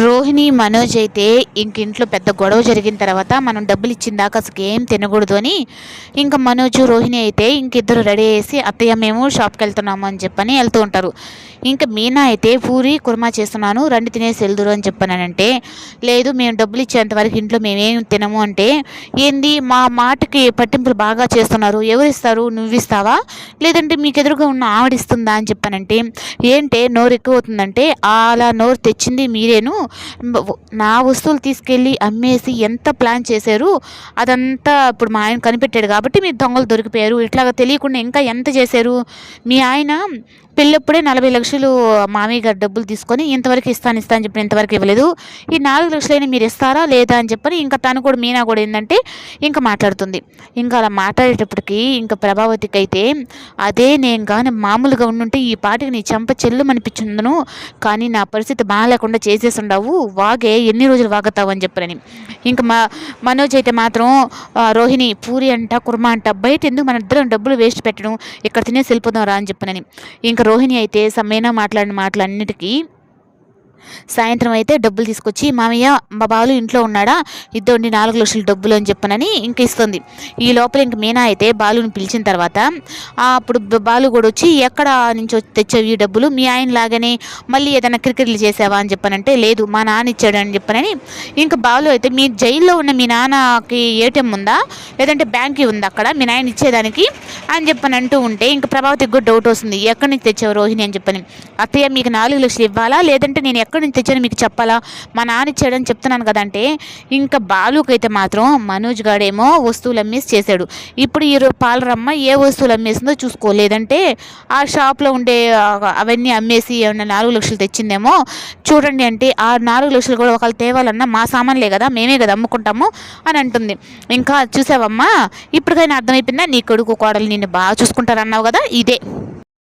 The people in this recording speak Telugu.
రోహిణి మనోజ్ అయితే ఇంక ఇంట్లో పెద్ద గొడవ జరిగిన తర్వాత మనం డబ్బులు ఇచ్చిన దాకా అసలు ఏం తినకూడదు అని ఇంకా మనోజ్ రోహిణి అయితే ఇంక ఇద్దరు రెడీ చేసి అత్తయ్య మేము షాప్కి వెళ్తున్నాము అని చెప్పని వెళ్తూ ఉంటారు. ఇంకా మీనా అయితే పూరి కుర్మా చేస్తున్నాను రండి తినేసి వెళ్దురు అని చెప్పానంటే లేదు మేము డబ్బులు ఇచ్చేంత వరకు ఇంట్లో మేమేం తినము అంటే ఏంది మా మాటకి పట్టింపులు బాగా చేస్తున్నారు ఎవరు ఇస్తారు నువ్వు ఇస్తావా లేదంటే మీకు ఎదురుగా ఉన్న ఆవిడిస్తుందా అని చెప్పానంటే ఏంటే నోరు ఎక్కువ అవుతుందంటే అలా నోరు తెచ్చింది మీరేను నా వస్తువులు తీసుకెళ్ళి అమ్మేసి ఎంత ప్లాన్ చేశారు అదంతా ఇప్పుడు మా ఆయన కనిపెట్టాడు కాబట్టి మీరు దొంగలు దొరికిపోయారు ఇట్లాగా తెలియకుండా ఇంకా ఎంత చేశారు? మీ ఆయన పెళ్ళప్పుడే నలభై లక్షలు మామయ్య గారు డబ్బులు తీసుకొని ఇంతవరకు ఇస్తాను ఇస్తాను అని చెప్పి ఇంతవరకు ఇవ్వలేదు. ఈ నాలుగు లక్షలైనా మీరు ఇస్తారా లేదా అని చెప్పని ఇంకా తను కూడా మీనా కూడా ఏంటంటే ఇంకా మాట్లాడుతుంది. ఇంకా అలా మాట్లాడేటప్పటికి ఇంకా ప్రభావతికి అయితే అదే నేను కానీ మామూలుగా ఉండుంటే ఈ పాటికి నీ చెంప చెల్లు అనిపించిందను కానీ నా పరిస్థితి బాగాలేకుండా చేసేసి ఉండవు వాగే ఎన్ని రోజులు వాగుతావు అని చెప్పని ఇంకా మా మనోజ్ అయితే మాత్రం రోహిణి పూరి అంట కుర్మా అంట బయట ఎందుకు మన ఇద్దరం డబ్బులు వేస్ట్ పెట్టడం ఇక్కడ తినేసి వెళ్ళిపోదాం రా అని చెప్పనని. ఇంకా రోహిణి అయితే సమ్మైనా మాట్లాడిన మాటలన్నిటికీ సాయంత్రం అయితే డబ్బులు తీసుకొచ్చి మామయ్య మా బాలు ఇంట్లో ఉన్నాడా? ఇద్దండి నాలుగు లక్షలు డబ్బులు అని చెప్పనని ఇంక ఇస్తుంది. ఈ లోపల ఇంక మీనా అయితే బాలుని పిలిచిన తర్వాత అప్పుడు బాలు కూడా వచ్చి ఎక్కడ నుంచి తెచ్చావు ఈ డబ్బులు? మీ ఆయన లాగానే మళ్ళీ ఏదైనా క్రికెట్లు చేసావా? అని చెప్పనంటే లేదు మా నాన్న ఇచ్చాడు అని చెప్పనని ఇంకా బాలు అయితే మీ జైల్లో ఉన్న మీ నాన్నకి ఏటీఎం ఉందా? లేదంటే బ్యాంక్ ఉందా అక్కడ? మీ నాయన ఇచ్చేదానికి? అని చెప్పని అంటూ ఉంటే ఇంకా ప్రభావతికి కూడా డౌట్ వస్తుంది ఎక్కడి నుంచి తెచ్చావు రోహిణి? అని చెప్పని అత్తయ్య మీకు నాలుగు లక్షలు ఇవ్వాలా? లేదంటే నేను ఎక్కడి నుంచి తెచ్చాను మీకు చెప్పాలా? మా నాన్న ఇచ్చాడని చెప్తున్నాను కదంటే ఇంకా బాలుకైతే మాత్రం మనోజ్ గాడేమో వస్తువులు అమ్మేసి చేశాడు. ఇప్పుడు ఈ రో- పాలరమ్మ ఏ వస్తువులు అమ్మేసిందో చూసుకోలేదంటే ఆ షాప్లో ఉండే అవన్నీ అమ్మేసి ఏమన్నా నాలుగు లక్షలు తెచ్చిందేమో చూడండి అంటే ఆ నాలుగు లక్షలు కూడా ఒకళ్ళు తేవాలన్నా మా సామాన్లే కదా మేమే కదా అమ్ముకుంటాము అని అంటుంది. ఇంకా చూసావమ్మా ఇప్పటికైనా అర్థమైపోయిందా? నీ కొడుకు కోడలు నిన్ను బాగా చూసుకుంటారన్నావు కదా ఇదే.